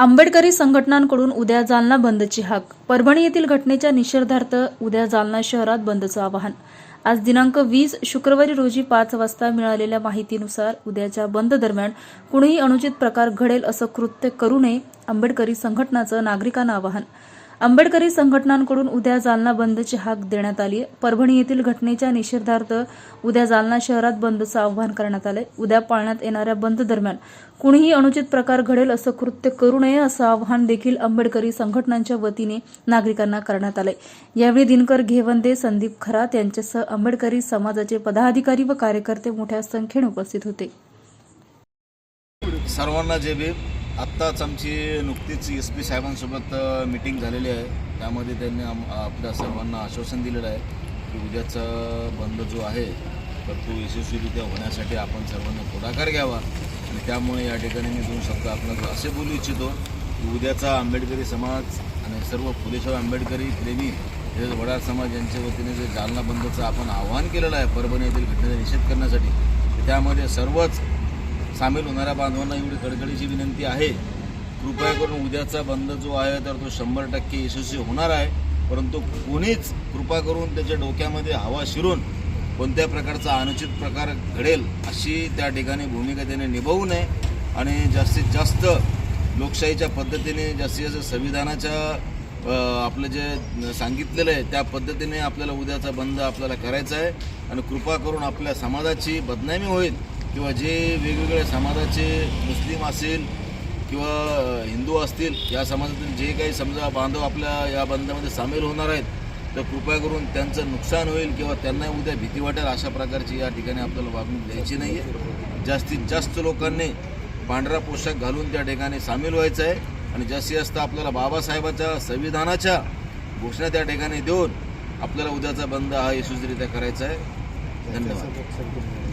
आंबेडकरी संघटनांकडून उद्या जालना बंदची हाक. परभणी येथील घटनेच्या निषेधार्थ उद्या जालना शहरात बंदचं आवाहन. आज दिनांक वीस शुक्रवारी रोजी पाच वाजता मिळालेल्या माहितीनुसार उद्याच्या बंद दरम्यान कुणीही अनुचित प्रकार घडेल असं कृत्य करू नये आंबेडकरी संघटनाचं नागरिकांना आवाहन. आंबेडकरी संघटनांकडून उद्या जालना बंदची हाक देण्यात आली परभणी येथील घटनेच्या निषेधार्थ उद्या जालना शहरात बंदचं आवाहन करण्यात आलंय. उद्या पाळण्यात येणाऱ्या बंद दरम्यान कुणीही अनुचित प्रकार घडेल असं कृत्य करू नये असं आवाहन देखील आंबेडकरी संघटनांच्या वतीने नागरिकांना करण्यात आलंय. यावेळी दिनकर घेवंदे संदीप खरात यांच्यासह आंबेडकरी समाजाचे पदाधिकारी व कार्यकर्ते मोठ्या संख्येने उपस्थित होते. सर्वांना जे आत्ताच आमची नुकतीच एस पी साहेबांसोबत मिटिंग मीटिंग झालेली आहे. त्यामध्ये त्यांनी आम आपल्या सर्वांना आश्वासन दिलेलं आहे की उद्याचा बंद जो आहे तर तो यशस्वीरित्या होण्यासाठी आपण सर्वांनी पुढाकार घ्यावा. आणि त्यामुळे या ठिकाणी मी दोन शब्द आपल्याला असे बोलू इच्छितो की उद्याचा आंबेडकरी समाज आणि सर्व फुलेशाह आंबेडकरी प्रेमी तसेच वडार समाज यांच्या वतीने जे जालना बंदचं आपण आवाहन केलेलं आहे परभणी येथील घटनेचा निषेध करण्यासाठी तर त्यामध्ये सर्वच सामील होणाऱ्या बांधवांना एवढी कडकडीची विनंती आहे. कृपया करून उद्याचा बंद जो आहे तर तो शंभर टक्के यशस्वी होणार आहे. परंतु कोणीच कृपा करून त्याच्या डोक्यामध्ये हवा शिरून कोणत्या प्रकारचा अनुचित प्रकार घडेल अशी त्या ठिकाणी भूमिका त्याने निभावू नये. आणि जास्तीत जास्त लोकशाहीच्या पद्धतीने जास्तीत जास्त संविधानाच्या आपलं जे सांगितलेलं आहे त्या पद्धतीने आपल्याला उद्याचा बंद आपल्याला करायचा आहे. आणि कृपा करून आपल्या समाजाची बदनामी होईल किंवा जे वेगवेगळ्या समाजाचे मुस्लिम असेल किंवा हिंदू असतील या समाजातील जे काही समजा बांधव आपल्या या बंदामध्ये सामील होणार आहेत तर कृपया करून त्यांचं नुकसान होईल किंवा त्यांना उद्या भीती वाटेल अशा प्रकारची या ठिकाणी आपल्याला वागणूक द्यायची नाही आहे जास्तीत जास्त लोकांनी पांढरा पोशाख घालून त्या ठिकाणी सामील व्हायचं आहे आणि जास्तीत जास्त आपल्याला बाबासाहेबाच्या संविधानाच्या घोषणा त्या ठिकाणी देऊन आपल्याला उद्याचा बंद हा यशस्वीरित्या करायचा आहे. धन्यवाद.